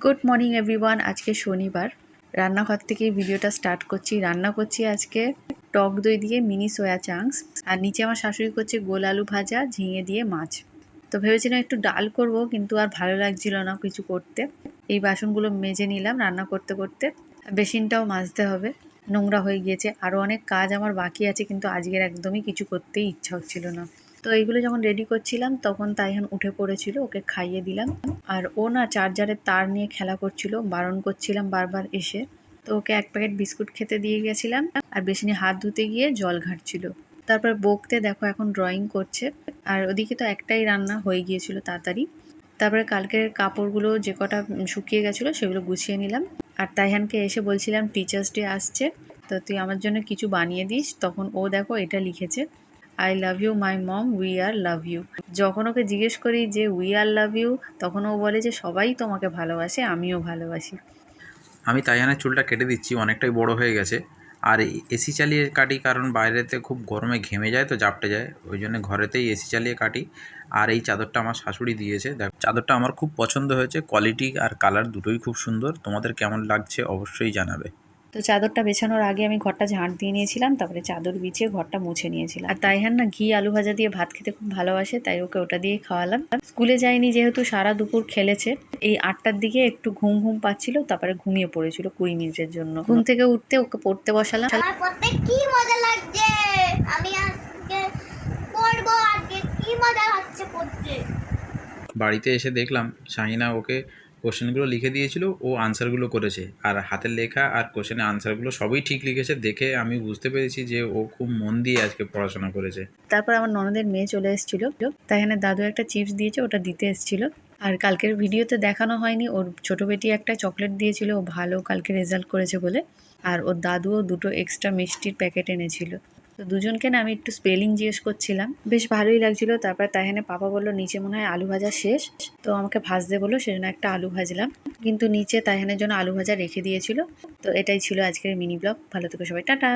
Good morning everyone আজকে শনিবার। রান্নাঘর থেকে ভিডিওটা স্টার্ট করছি। রান্না করছি আজকে টক দই দিয়ে মিনি সয়া চাংস আর নিচে আমার শাশুড়ি করছে গোল আলু ভাজা, ঝিঙে দিয়ে মাছ। তো ভেবেছিলাম একটু ডাল করব, কিন্তু আর ভালো লাগছিল না কিছু করতে। এই বাসনগুলো মেজে নিলাম রান্না করতে করতে। বেসিনটাও মাজতে হবে। নোংরা হয়ে গিয়েছে। আরও অনেক কাজ আমার বাকি আছে, কিন্তু আজকের একদমই কিছু করতেই ইচ্ছা হচ্ছিল না। তো এইগুলো যখন রেডি করছিলাম, তখন তাইহান উঠে পড়েছিল, ওকে খাইয়ে দিলাম। আর ও না চার্জারের তার নিয়ে খেলা করছিল, বারণ করছিলাম বারবার এসে। তো ওকে এক প্যাকেট বিস্কুট খেতে দিয়ে গেছিলাম, আর বেশি নিয়ে হাত ধুতে গিয়ে জল ঘাটছিল। তারপর বকতে দেখো এখন ড্রয়িং করছে, আর ওদিকে তো একটাই রান্না হয়ে গিয়েছিল তাড়াতাড়ি। তারপরে কালকের কাপড়গুলো যে কটা শুকিয়ে গেছিল, সেগুলো গুছিয়ে নিলাম। আর তাইহানকে এসে বলছিলাম টিচার্স ডে আসছে, তো তুই আমার জন্য কিছু বানিয়ে দিস। তখন ও দেখো এটা লিখেছে। I love you my mom we are love you যখন ওকে জিজ্ঞেস করি যে উই আর লাভ ইউ তখন ও বলে যে, সবাই তোমাকে ভালোবাসে, আমিও ভালোবাসি। আমি তাইয়ানের চুলটা কেটে দিচ্ছি, অনেকটাই বড় হয়ে গেছে। আর এসি চালিয়ে কাটি, কারণ বাইরেতে খুব গরমে ঘেমে যায় তো জাপটে যায়, ওই জন্য ঘরেতেই এসি চালিয়ে কাটি। আর এই চাদরটা আমার শাশুড়ি দিয়েছে। দেখ, চাদরটা আমার খুব পছন্দ হয়েছে, কোয়ালিটি আর কালার দুটোই খুব সুন্দর। তোমাদের কেমন লাগছে অবশ্যই জানাবে। তো চাদরটা বেছানোর আগে আমি ঘরটা ঝাঁট দিয়ে নিয়েছিলাম তারপরে চাদর বিছিয়ে ঘরটা মুছে নিয়েছিলাম। আর তাই তাইহান না ঘি আলু ভাজা দিয়ে ভাত খেতে খুব ভালোবাসে তাই ওকে ওটা দিয়ে খাওয়ালাম। স্কুলে যায়নি যেহেতু সারা দুপুর খেলেছে। এই আটটার দিকে একটু ঘুম ঘুম পাচ্ছিল তারপরে ঘুমিয়ে পড়েছিল কুড়ি মিনিটের জন্য। ঘুম থেকে উঠতে ওকে পড়তে বসালাম। পড়তে কি মজা লাগছে? আমি আজকে পড়ব আজকে কি মজা লাগছে পড়তে? বাড়িতে এসে দেখলাম শাহিনা ওকে কোশ্চেনগুলো লিখে দিয়েছিল, ও আনসারগুলো করেছে। আর হাতের লেখা আর কোশ্চেনের আনসারগুলো সবই ঠিক লিখেছে, দেখে আমি বুঝতে পেরেছি যে ও খুব মন দিয়ে আজকে পড়াশোনা করেছে। তারপর আমার ননদের মেয়ে চলে এসেছিল, তাই এখানে দাদু একটা চিপস দিয়েছে, ওটা দিতে এসেছিল। আর কালকের ভিডিওতে দেখানো হয়নি, ওর ছোট বেটি একটা চকলেট দিয়েছিল, ও ভালো কালকে রেজাল্ট করেছে বলে। আর ওর দাদুও দুটো এক্সট্রা মিষ্টির প্যাকেট এনেছিল। তো দুজনকে না আমি একটু স্পেলিং জিজ্ঞেস করছিলাম। বেশ ভালোই লাগছিল। তারপর তাইহানে পাপা বলল, নিচে মনে হয় আলু ভাজা শেষ। তো আমাকে ভাজতে বলল সেজন্য একটা আলু ভাজলাম। কিন্তু নিচে তাইহানের জন্য আলু ভাজা রেখে দিয়েছিল। তো এটাই ছিল আজকের মিনি ব্লগ। ভালো থেকো সবাই। টাটা!